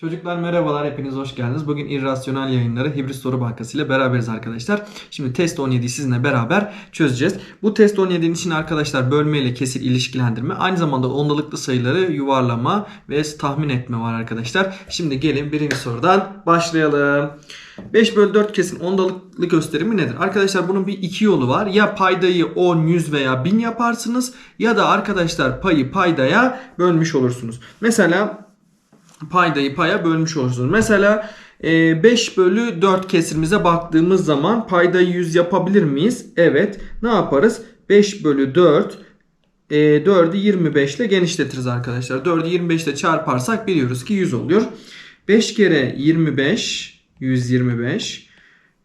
Çocuklar merhabalar, hepiniz hoş geldiniz. Bugün İrrasyonel Yayınları Hibrit Soru Bankası ile beraberiz arkadaşlar. Şimdi test 17'yi sizinle beraber çözeceğiz. Bu test 17'nin için arkadaşlar bölme ile kesir ilişkilendirme, aynı zamanda ondalıklı sayıları yuvarlama ve tahmin etme var arkadaşlar. Şimdi gelin birinci sorudan başlayalım. 5 bölü 4 kesin ondalıklı gösterimi nedir? Arkadaşlar bunun bir iki yolu var. Ya paydayı 10, 100 veya 1000 yaparsınız ya da arkadaşlar payı paydaya bölmüş olursunuz. Mesela paydayı paya bölmüş olursunuz. Mesela e, 5 bölü 4 kesirimize baktığımız zaman paydayı 100 yapabilir miyiz? Evet. Ne yaparız? 5 bölü 4 e, 4'ü 25 ile genişletiriz arkadaşlar. 4'ü 25 ile çarparsak biliyoruz ki 100 oluyor. 5 kere 25 125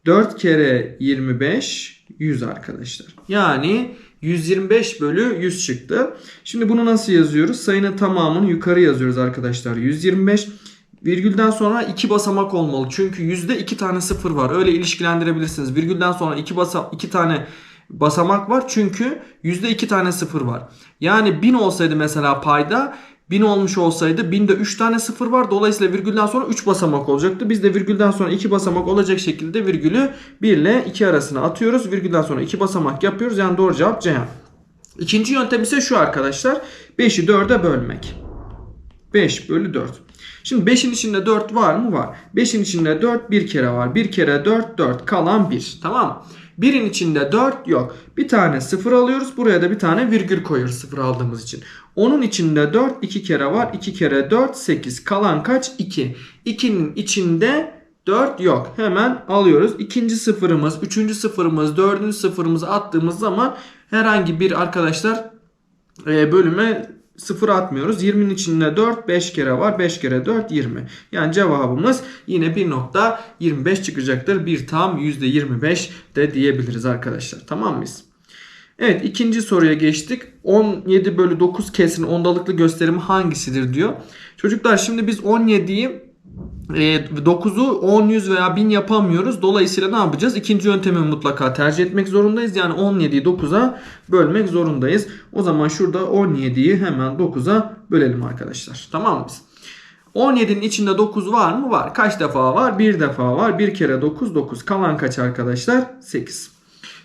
4 kere 25 100 arkadaşlar. Yani 125 bölü 100 çıktı. Şimdi bunu nasıl yazıyoruz? Sayının tamamını yukarı yazıyoruz arkadaşlar. 125 virgülden sonra 2 basamak olmalı. Çünkü yüzde 2 tane sıfır var. Öyle ilişkilendirebilirsiniz. Virgülden sonra 2 basa 2 tane basamak var. Çünkü yüzde 2 tane sıfır var. Yani 1000 olsaydı mesela payda 1000 olmuş olsaydı 1000'de 3 tane sıfır var. Dolayısıyla virgülden sonra 3 basamak olacaktı. Biz de virgülden sonra 2 basamak olacak şekilde virgülü 1 ile 2 arasına atıyoruz. Virgülden sonra 2 basamak yapıyoruz. Yani doğru cevap Ceyhan. İkinci yöntem ise şu arkadaşlar. 5'i 4'e bölmek. 5 bölü 4. Şimdi 5'in içinde 4 var mı? Var. 5'in içinde 4 bir kere var. 1 kere 4 4 kalan 1. Tamam mı? 1'in içinde 4 yok. Bir tane 0 alıyoruz. Buraya da bir tane virgül koyuyoruz 0 aldığımız için. Onun içinde 4 2 kere var. 2 kere 4 8. Kalan kaç? 2. 2'nin içinde 4 yok. Hemen alıyoruz. İkinci sıfırımız, üçüncü sıfırımız, dördüncü sıfırımızı attığımız zaman herhangi bir arkadaşlar e, bölüme 0 atmıyoruz. 20'nin içinde 4 5 kere var. 5 kere 4 20. Yani cevabımız yine 1.25 çıkacaktır. Bir tam %25 de diyebiliriz arkadaşlar. Tamam mıyız? Evet ikinci soruya geçtik. 17 bölü 9 kesin ondalıklı gösterimi hangisidir diyor. Çocuklar şimdi biz 17'yi e, 9'u 10, 100 veya 1000 yapamıyoruz. Dolayısıyla ne yapacağız? İkinci yöntemi mutlaka tercih etmek zorundayız. Yani 17'yi 9'a bölmek zorundayız. O zaman şurada 17'yi hemen 9'a bölelim arkadaşlar. Tamam mı biz? 17'nin içinde 9 var mı? Var. Kaç defa var? Bir defa var. Bir kere 9 9. Kalan kaç arkadaşlar? 8.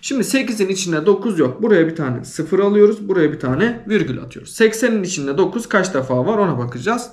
Şimdi 8'in içinde 9 yok. Buraya bir tane 0 alıyoruz. Buraya bir tane virgül atıyoruz. 80'in içinde 9 kaç defa var ona bakacağız.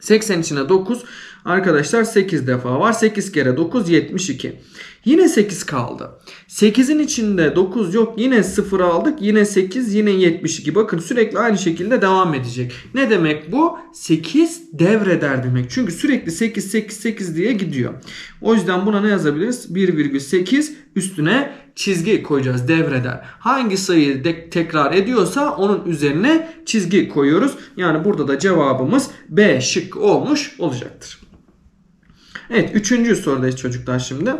80 içine 9 arkadaşlar 8 defa var. 8 kere 9 72. Yine 8 kaldı. 8'in içinde 9 yok. Yine 0 aldık. Yine 8 yine 72. Bakın sürekli aynı şekilde devam edecek. Ne demek bu? 8 devreder demek. Çünkü sürekli 8 8 8 diye gidiyor. O yüzden buna ne yazabiliriz? 1,8 üstüne çizgi koyacağız devreder. Hangi sayıyı tekrar ediyorsa onun üzerine çizgi koyuyoruz. Yani burada da cevabımız B şık olmuş olacaktır. Evet üçüncü sorudayız çocuklar şimdi.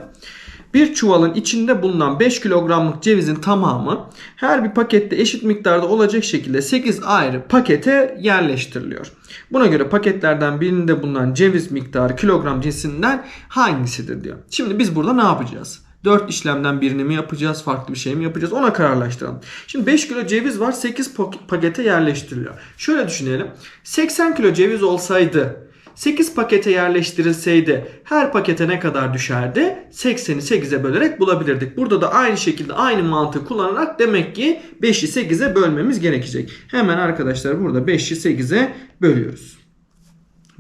Bir çuvalın içinde bulunan 5 kilogramlık cevizin tamamı her bir pakette eşit miktarda olacak şekilde 8 ayrı pakete yerleştiriliyor. Buna göre paketlerden birinde bulunan ceviz miktarı kilogram cinsinden hangisidir diyor. Şimdi biz burada ne yapacağız? 4 işlemden birini mi yapacağız? Farklı bir şey mi yapacağız? Ona kararlaştıralım. Şimdi 5 kilo ceviz var 8 pakete yerleştiriliyor. Şöyle düşünelim. 80 kilo ceviz olsaydı 8 pakete yerleştirilseydi her pakete ne kadar düşerdi? 80'i 8'e bölerek bulabilirdik. Burada da aynı şekilde aynı mantığı kullanarak demek ki 5'i 8'e bölmemiz gerekecek. Hemen arkadaşlar burada 5'i 8'e bölüyoruz.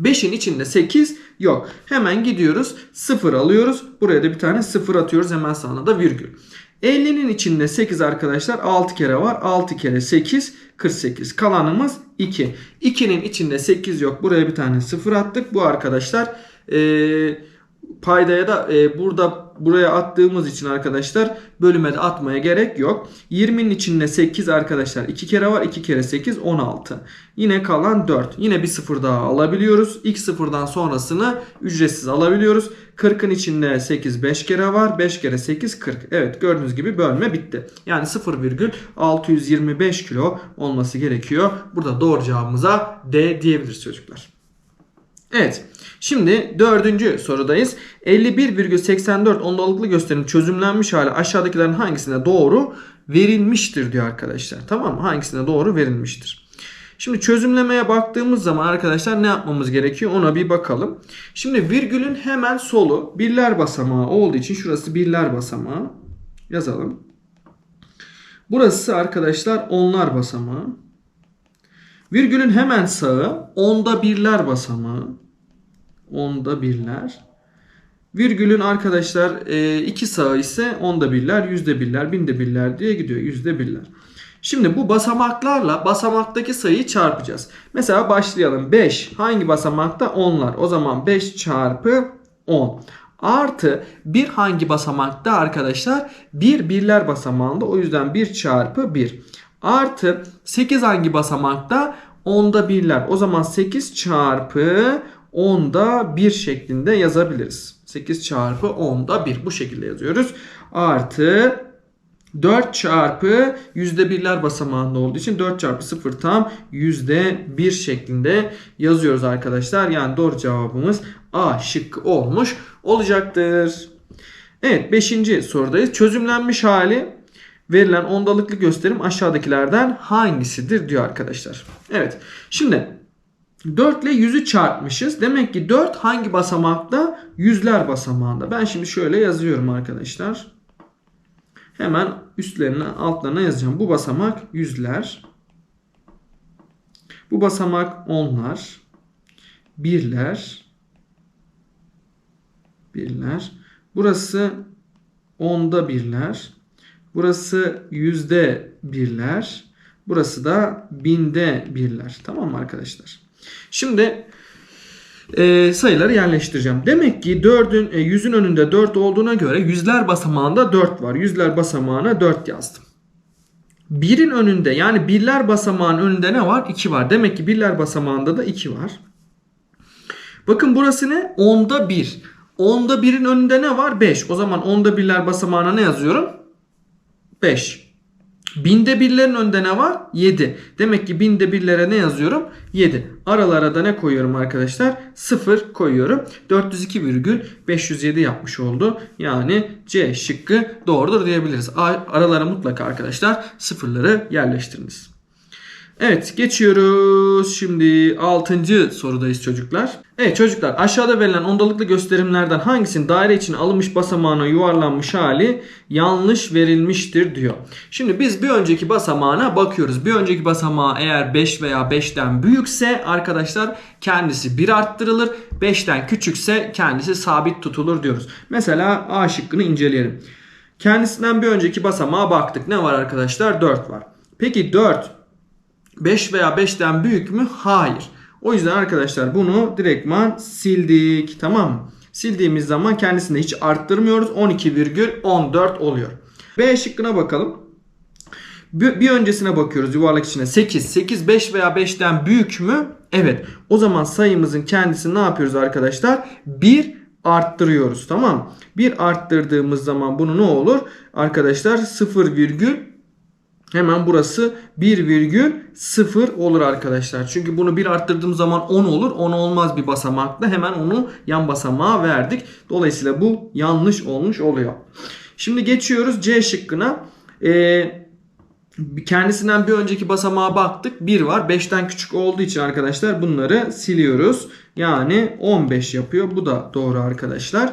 5'in içinde 8 yok. Hemen gidiyoruz 0 alıyoruz. Buraya da bir tane 0 atıyoruz. Hemen sana da virgül. 50'nin içinde 8 arkadaşlar 6 kere var. 6 kere 8 48. Kalanımız 2. 2'nin içinde 8 yok. Buraya bir tane 0 attık. Bu arkadaşlar ee, paydaya da e, burada buraya attığımız için arkadaşlar bölüme de atmaya gerek yok. 20'nin içinde 8 arkadaşlar 2 kere var. 2 kere 8 16. Yine kalan 4. Yine bir sıfır daha alabiliyoruz. İlk sıfırdan sonrasını ücretsiz alabiliyoruz. 40'ın içinde 8 5 kere var. 5 kere 8 40. Evet gördüğünüz gibi bölme bitti. Yani 0,625 kilo olması gerekiyor. Burada doğru cevabımıza D diyebiliriz çocuklar. Evet. Şimdi dördüncü sorudayız. 51,84 ondalıklı gösterim çözümlenmiş hali aşağıdakilerin hangisine doğru verilmiştir diyor arkadaşlar. Tamam mı? Hangisine doğru verilmiştir? Şimdi çözümlemeye baktığımız zaman arkadaşlar ne yapmamız gerekiyor ona bir bakalım. Şimdi virgülün hemen solu birler basamağı olduğu için şurası birler basamağı yazalım. Burası arkadaşlar onlar basamağı. Virgülün hemen sağı onda birler basamağı. Onda birler. Virgülün arkadaşlar e, iki sağı ise onda birler, yüzde birler, binde birler diye gidiyor. Yüzde birler. Şimdi bu basamaklarla basamaktaki sayıyı çarpacağız. Mesela başlayalım. 5 hangi basamakta? Onlar. O zaman 5 çarpı 10. Artı 1 hangi basamakta arkadaşlar? 1 birler basamağında. O yüzden 1 çarpı 1. Artı 8 hangi basamakta? Onda birler. O zaman 8 çarpı 10'da 1 şeklinde yazabiliriz. 8 çarpı 10'da 1 bu şekilde yazıyoruz. Artı 4 çarpı yüzde birler basamağında olduğu için 4 çarpı 0 tam yüzde 1 şeklinde yazıyoruz arkadaşlar. Yani doğru cevabımız A şıkkı olmuş olacaktır. Evet 5. sorudayız. Çözümlenmiş hali verilen ondalıklı gösterim aşağıdakilerden hangisidir diyor arkadaşlar. Evet şimdi 4 ile 100'ü çarpmışız. Demek ki 4 hangi basamakta? Yüzler basamağında. Ben şimdi şöyle yazıyorum arkadaşlar. Hemen üstlerine altlarına yazacağım. Bu basamak yüzler. Bu basamak onlar. Birler. Birler. Burası onda birler. Burası yüzde birler. Burası da binde birler. Tamam mı arkadaşlar? Şimdi e, sayıları yerleştireceğim. Demek ki 4'ün e, 100'ün önünde 4 olduğuna göre yüzler basamağında 4 var. Yüzler basamağına 4 yazdım. 1'in önünde yani birler basamağın önünde ne var? 2 var. Demek ki birler basamağında da 2 var. Bakın burası ne? Onda 1. Onda 1'in önünde ne var? 5. O zaman onda birler basamağına ne yazıyorum? 5. Binde birlerin önünde ne var? 7. Demek ki binde birlere ne yazıyorum? 7. Aralara da ne koyuyorum arkadaşlar? 0 koyuyorum. 402,507 yapmış oldu. Yani C şıkkı doğrudur diyebiliriz. Aralara mutlaka arkadaşlar sıfırları yerleştiriniz. Evet geçiyoruz. Şimdi 6. sorudayız çocuklar. Evet çocuklar aşağıda verilen ondalıklı gösterimlerden hangisinin daire için alınmış basamağına yuvarlanmış hali yanlış verilmiştir diyor. Şimdi biz bir önceki basamağına bakıyoruz. Bir önceki basamağı eğer 5 veya 5'ten büyükse arkadaşlar kendisi 1 arttırılır. 5'ten küçükse kendisi sabit tutulur diyoruz. Mesela A şıkkını inceleyelim. Kendisinden bir önceki basamağa baktık. Ne var arkadaşlar? 4 var. Peki 4 5 veya 5'ten büyük mü? Hayır. O yüzden arkadaşlar bunu direktman sildik. Tamam mı? Sildiğimiz zaman kendisini hiç arttırmıyoruz. 12,14 oluyor. B şıkkına bakalım. Bir öncesine bakıyoruz yuvarlak içine. 8. 8 5 veya 5'ten büyük mü? Evet. O zaman sayımızın kendisini ne yapıyoruz arkadaşlar? 1 arttırıyoruz. Tamam. 1 arttırdığımız zaman bunu ne olur? Arkadaşlar 0, Hemen burası 1,0 olur arkadaşlar. Çünkü bunu 1 arttırdığım zaman 10 olur. 10 olmaz bir basamakta. Hemen onu yan basamağa verdik. Dolayısıyla bu yanlış olmuş oluyor. Şimdi geçiyoruz C şıkkına. Ee, kendisinden bir önceki basamağa baktık. 1 var. 5'ten küçük olduğu için arkadaşlar bunları siliyoruz. Yani 15 yapıyor. Bu da doğru arkadaşlar.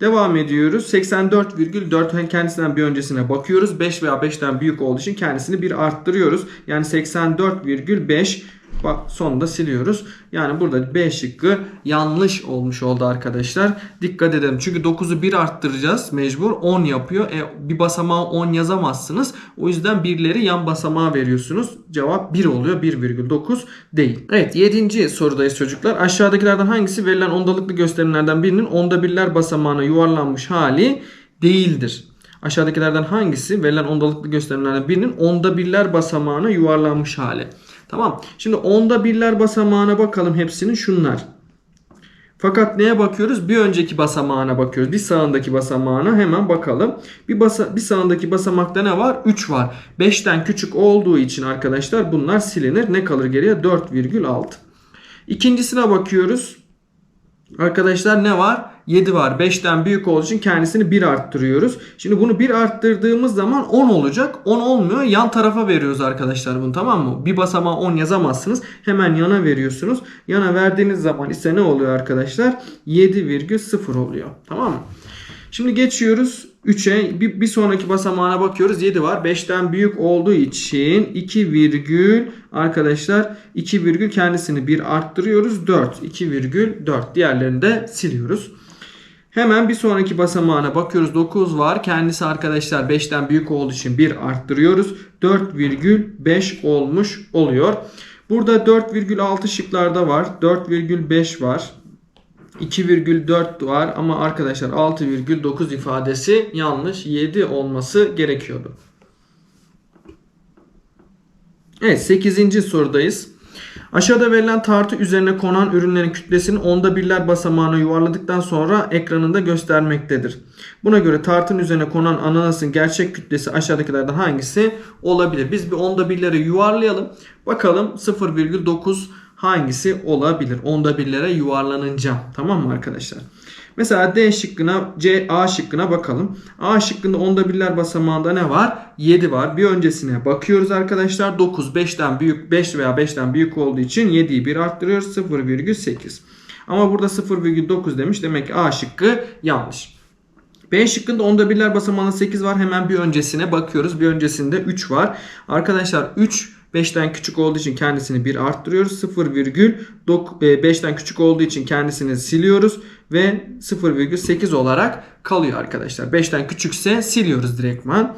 Devam ediyoruz. 84,4 kendisinden bir öncesine bakıyoruz. 5 veya 5'ten büyük olduğu için kendisini bir arttırıyoruz. Yani 84,5 Bak sonunda siliyoruz. Yani burada B şıkkı yanlış olmuş oldu arkadaşlar. Dikkat edelim. Çünkü 9'u 1 arttıracağız. Mecbur 10 yapıyor. E, bir basamağa 10 yazamazsınız. O yüzden birleri yan basamağa veriyorsunuz. Cevap 1 oluyor. 1,9 değil. Evet 7. sorudayız çocuklar. Aşağıdakilerden hangisi verilen ondalıklı gösterimlerden birinin onda birler basamağına yuvarlanmış hali değildir? Aşağıdakilerden hangisi verilen ondalıklı gösterimlerden birinin onda birler basamağına yuvarlanmış hali? Tamam. Şimdi onda birler basamağına bakalım hepsinin şunlar. Fakat neye bakıyoruz? Bir önceki basamağına bakıyoruz. Bir sağındaki basamağına hemen bakalım. Bir, basa, bir sağındaki basamakta ne var? 3 var. 5'ten küçük olduğu için arkadaşlar bunlar silinir. Ne kalır geriye? 4,6. İkincisine bakıyoruz. Arkadaşlar ne var? 7 var. 5'ten büyük olduğu için kendisini 1 arttırıyoruz. Şimdi bunu 1 arttırdığımız zaman 10 olacak. 10 olmuyor. Yan tarafa veriyoruz arkadaşlar bunu tamam mı? Bir basamağa 10 yazamazsınız. Hemen yana veriyorsunuz. Yana verdiğiniz zaman ise ne oluyor arkadaşlar? 7,0 oluyor. Tamam mı? Şimdi geçiyoruz 3'e. Bir, bir sonraki basamağına bakıyoruz. 7 var. 5'ten büyük olduğu için 2 virgül arkadaşlar 2 virgül kendisini 1 arttırıyoruz. 4. 2 virgül 4. Diğerlerini de siliyoruz. Hemen bir sonraki basamağına bakıyoruz. 9 var. Kendisi arkadaşlar 5'ten büyük olduğu için 1 arttırıyoruz. 4,5 olmuş oluyor. Burada 4,6 şıklarda var. 4,5 var. 2,4 var ama arkadaşlar 6,9 ifadesi yanlış. 7 olması gerekiyordu. Evet 8. sorudayız. Aşağıda verilen tartı üzerine konan ürünlerin kütlesini onda birler basamağına yuvarladıktan sonra ekranında göstermektedir. Buna göre tartın üzerine konan ananasın gerçek kütlesi aşağıdakilerden hangisi olabilir? Biz bir onda birlere yuvarlayalım. Bakalım 0,9 hangisi olabilir? Onda birlere yuvarlanınca. Tamam mı arkadaşlar? Mesela D şıkkına, C, A şıkkına bakalım. A şıkkında onda birler basamağında ne var? 7 var. Bir öncesine bakıyoruz arkadaşlar. 9 5'ten büyük 5 veya 5'ten büyük olduğu için 7'yi 1 arttırıyoruz. 0,8. Ama burada 0,9 demiş. Demek ki A şıkkı yanlış. B şıkkında onda birler basamağında 8 var. Hemen bir öncesine bakıyoruz. Bir öncesinde 3 var. Arkadaşlar 3 5'ten küçük olduğu için kendisini 1 arttırıyoruz. 0,5'ten e, küçük olduğu için kendisini siliyoruz ve 0,8 olarak kalıyor arkadaşlar. 5'ten küçükse siliyoruz direktman.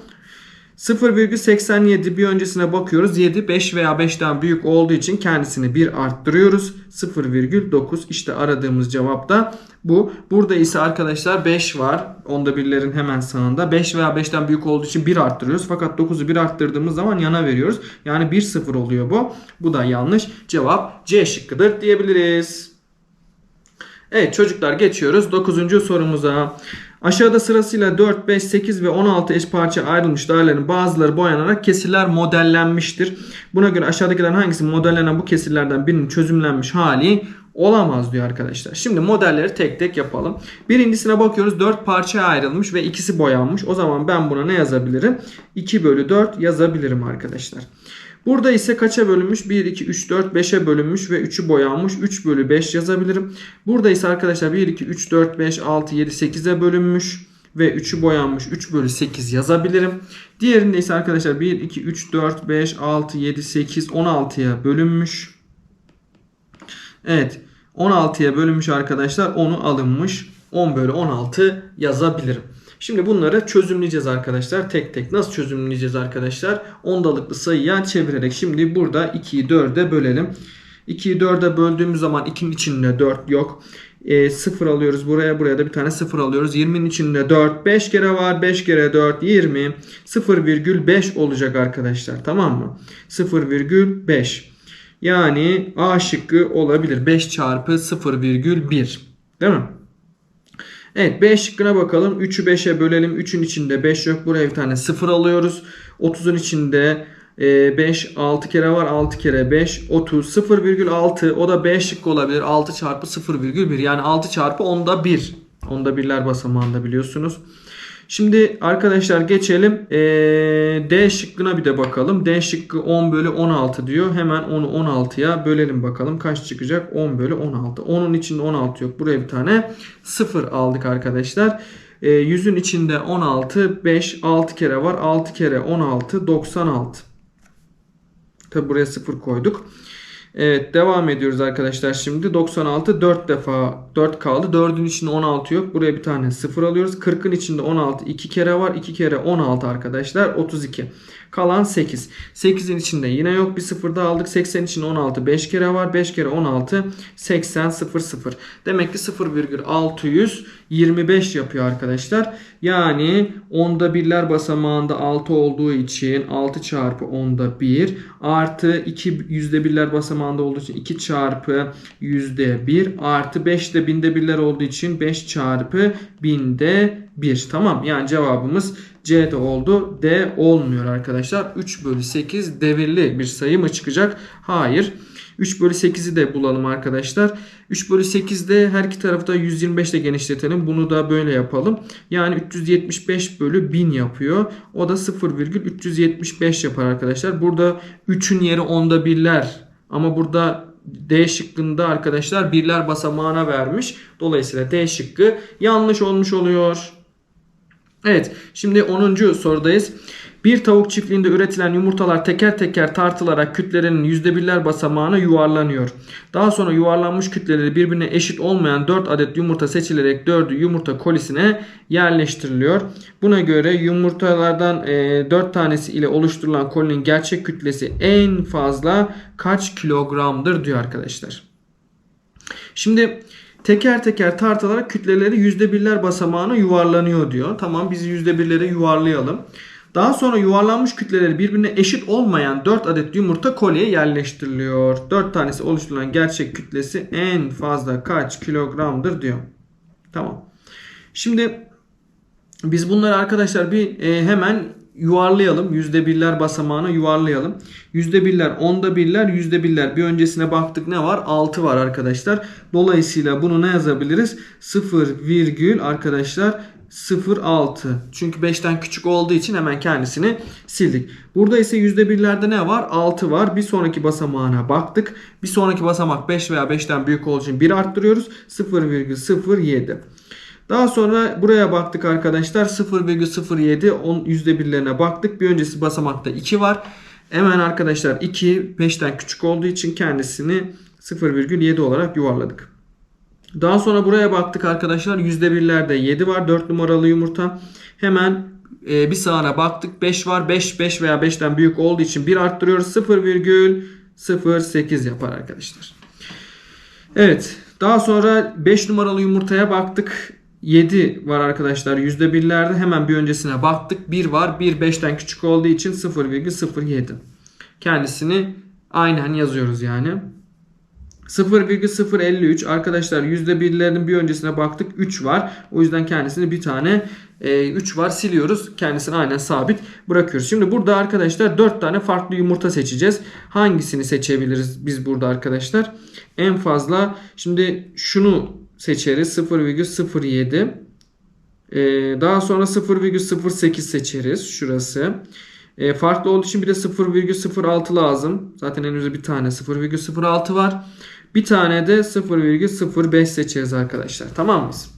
0,87 bir öncesine bakıyoruz. 7 5 veya 5'ten büyük olduğu için kendisini 1 arttırıyoruz. 0,9 işte aradığımız cevap da bu. Burada ise arkadaşlar 5 var. Onda birlerin hemen sağında. 5 veya 5'ten büyük olduğu için 1 arttırıyoruz. Fakat 9'u 1 arttırdığımız zaman yana veriyoruz. Yani 1 0 oluyor bu. Bu da yanlış. Cevap C şıkkıdır diyebiliriz. Evet çocuklar geçiyoruz 9. sorumuza. Aşağıda sırasıyla 4, 5, 8 ve 16 eş parça ayrılmış dairelerin bazıları boyanarak kesirler modellenmiştir. Buna göre aşağıdakilerin hangisi modellenen bu kesirlerden birinin çözümlenmiş hali olamaz diyor arkadaşlar. Şimdi modelleri tek tek yapalım. Birincisine bakıyoruz 4 parçaya ayrılmış ve ikisi boyanmış. O zaman ben buna ne yazabilirim? 2 bölü 4 yazabilirim arkadaşlar. Burada ise kaça bölünmüş? 1, 2, 3, 4, 5'e bölünmüş ve 3'ü boyanmış. 3 bölü 5 yazabilirim. Burada ise arkadaşlar 1, 2, 3, 4, 5, 6, 7, 8'e bölünmüş ve 3'ü boyanmış 3 bölü 8 yazabilirim. Diğerinde ise arkadaşlar 1, 2, 3, 4, 5, 6, 7, 8, 16'ya bölünmüş. Evet 16'ya bölünmüş arkadaşlar 10'u alınmış. 10 bölü 16 yazabilirim. Şimdi bunları çözümleyeceğiz arkadaşlar. Tek tek nasıl çözümleyeceğiz arkadaşlar? Ondalıklı sayıya çevirerek. Şimdi burada 2'yi 4'e bölelim. 2'yi 4'e böldüğümüz zaman 2'nin içinde 4 yok. E, 0 alıyoruz buraya buraya da bir tane 0 alıyoruz. 20'nin içinde 4 5 kere var 5 kere 4 20 0,5 olacak arkadaşlar tamam mı? 0,5 yani A şıkkı olabilir 5 çarpı 0,1 değil mi? Evet B şıkkına bakalım. 3'ü 5'e bölelim. 3'ün içinde 5 yok. Buraya bir tane 0 alıyoruz. 30'un içinde 5 e, 6 kere var. 6 kere 5 30 0,6 o da B şıkkı olabilir. 6 çarpı 0,1 yani 6 çarpı onda 1. Onda birler basamağında biliyorsunuz. Şimdi arkadaşlar geçelim. Ee, D şıkkına bir de bakalım. D şıkkı 10 bölü 16 diyor. Hemen onu 16'ya bölelim bakalım. Kaç çıkacak? 10 bölü 16. 10'un içinde 16 yok. Buraya bir tane 0 aldık arkadaşlar. Ee, 100'ün içinde 16, 5, 6 kere var. 6 kere 16, 96. Tabi buraya 0 koyduk. Evet devam ediyoruz arkadaşlar şimdi. 96 4 defa 4 kaldı. 4'ün içinde 16 yok. Buraya bir tane 0 alıyoruz. 40'ın içinde 16 2 kere var. 2 kere 16 arkadaşlar 32. Kalan 8. 8'in içinde yine yok bir 0 daha aldık. 80 içinde 16 5 kere var. 5 kere 16 80 0 0. Demek ki 0,625 yapıyor arkadaşlar. Yani onda birler basamağında 6 olduğu için 6 çarpı onda 1 artı 2 yüzde birler basamağında olduğu için 2 çarpı yüzde 1 artı 5 de binde birler olduğu için 5 çarpı binde 1. Tamam yani cevabımız C'de oldu. D olmuyor arkadaşlar. 3 bölü 8 devirli bir sayı mı çıkacak? Hayır. 3 bölü 8'i de bulalım arkadaşlar. 3 bölü 8'de her iki tarafı da 125 ile genişletelim. Bunu da böyle yapalım. Yani 375 bölü 1000 yapıyor. O da 0,375 yapar arkadaşlar. Burada 3'ün yeri onda birler. Ama burada D şıkkında arkadaşlar birler basamağına vermiş. Dolayısıyla D şıkkı yanlış olmuş oluyor. Evet şimdi 10. sorudayız. Bir tavuk çiftliğinde üretilen yumurtalar teker teker tartılarak kütlelerinin %1'ler basamağına yuvarlanıyor. Daha sonra yuvarlanmış kütleleri birbirine eşit olmayan 4 adet yumurta seçilerek 4'ü yumurta kolisine yerleştiriliyor. Buna göre yumurtalardan 4 tanesi ile oluşturulan kolinin gerçek kütlesi en fazla kaç kilogramdır diyor arkadaşlar. Şimdi teker teker tartılarak kütleleri %1'ler basamağına yuvarlanıyor diyor. Tamam biz %1'lere yuvarlayalım. Daha sonra yuvarlanmış kütleleri birbirine eşit olmayan 4 adet yumurta kolyeye yerleştiriliyor. 4 tanesi oluşturulan gerçek kütlesi en fazla kaç kilogramdır diyor. Tamam. Şimdi biz bunları arkadaşlar bir e, hemen yuvarlayalım. %1'ler basamağına yuvarlayalım. %1'ler, onda birler, %1'ler. Bir öncesine baktık ne var? 6 var arkadaşlar. Dolayısıyla bunu ne yazabiliriz? 0 virgül arkadaşlar 0.6. Çünkü 5'ten küçük olduğu için hemen kendisini sildik. Burada ise %1'lerde ne var? 6 var. Bir sonraki basamağına baktık. Bir sonraki basamak 5 veya 5'ten büyük olduğu için 1 arttırıyoruz. 0,07. Daha sonra buraya baktık arkadaşlar. 0,07 10 %1'lerine baktık. Bir öncesi basamakta 2 var. Hemen arkadaşlar 2 5'ten küçük olduğu için kendisini 0,7 olarak yuvarladık. Daha sonra buraya baktık arkadaşlar. %1'lerde 7 var. 4 numaralı yumurta. Hemen e, bir sağına baktık. 5 var. 5 5 veya 5'ten büyük olduğu için 1 arttırıyoruz. 0,08 yapar arkadaşlar. Evet. Daha sonra 5 numaralı yumurtaya baktık. 7 var arkadaşlar %1'lerde. Hemen bir öncesine baktık. 1 var. 1 5'ten küçük olduğu için 0,07. Kendisini aynen yazıyoruz yani. 0,053 arkadaşlar %1'lerin bir öncesine baktık 3 var. O yüzden kendisini bir tane e, 3 var siliyoruz. Kendisini aynen sabit bırakıyoruz. Şimdi burada arkadaşlar 4 tane farklı yumurta seçeceğiz. Hangisini seçebiliriz biz burada arkadaşlar? En fazla şimdi şunu seçeriz 0,07 ee, daha sonra 0,08 seçeriz şurası. E, farklı olduğu için bir de 0,06 lazım. Zaten henüz bir tane 0,06 var. Bir tane de 0,05 seçeceğiz arkadaşlar. Tamam mıyız?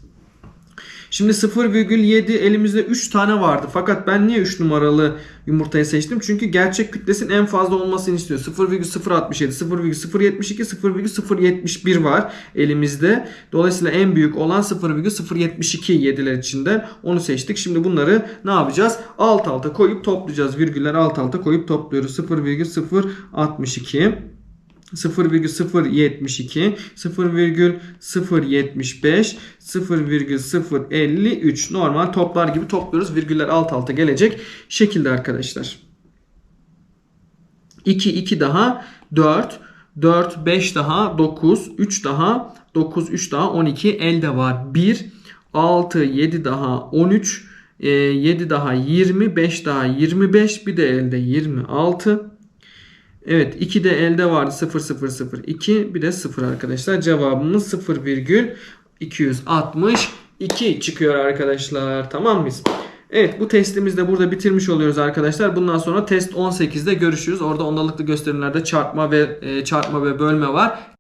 Şimdi 0,7 elimizde 3 tane vardı. Fakat ben niye 3 numaralı yumurtayı seçtim? Çünkü gerçek kütlesinin en fazla olmasını istiyor. 0,067, 0,072, 0,071 var elimizde. Dolayısıyla en büyük olan 0,072 yediler içinde. Onu seçtik. Şimdi bunları ne yapacağız? Alt alta koyup toplayacağız. Virgüller alt alta koyup topluyoruz. 0,062 0,072 0,075 0,053 normal toplar gibi topluyoruz. Virgüller alt alta gelecek şekilde arkadaşlar. 2 2 daha 4 4 5 daha 9 3 daha 9 3 daha 12 elde var 1 6 7 daha 13 7 daha 20 5 daha 25 bir de elde 26 Evet 2 de elde vardı 0 0 0 2 bir de 0 arkadaşlar. Cevabımız 0,262 çıkıyor arkadaşlar. Tamam mıyız? Evet bu testimizi de burada bitirmiş oluyoruz arkadaşlar. Bundan sonra test 18'de görüşürüz. Orada ondalıklı gösterimlerde çarpma ve e, çarpma ve bölme var.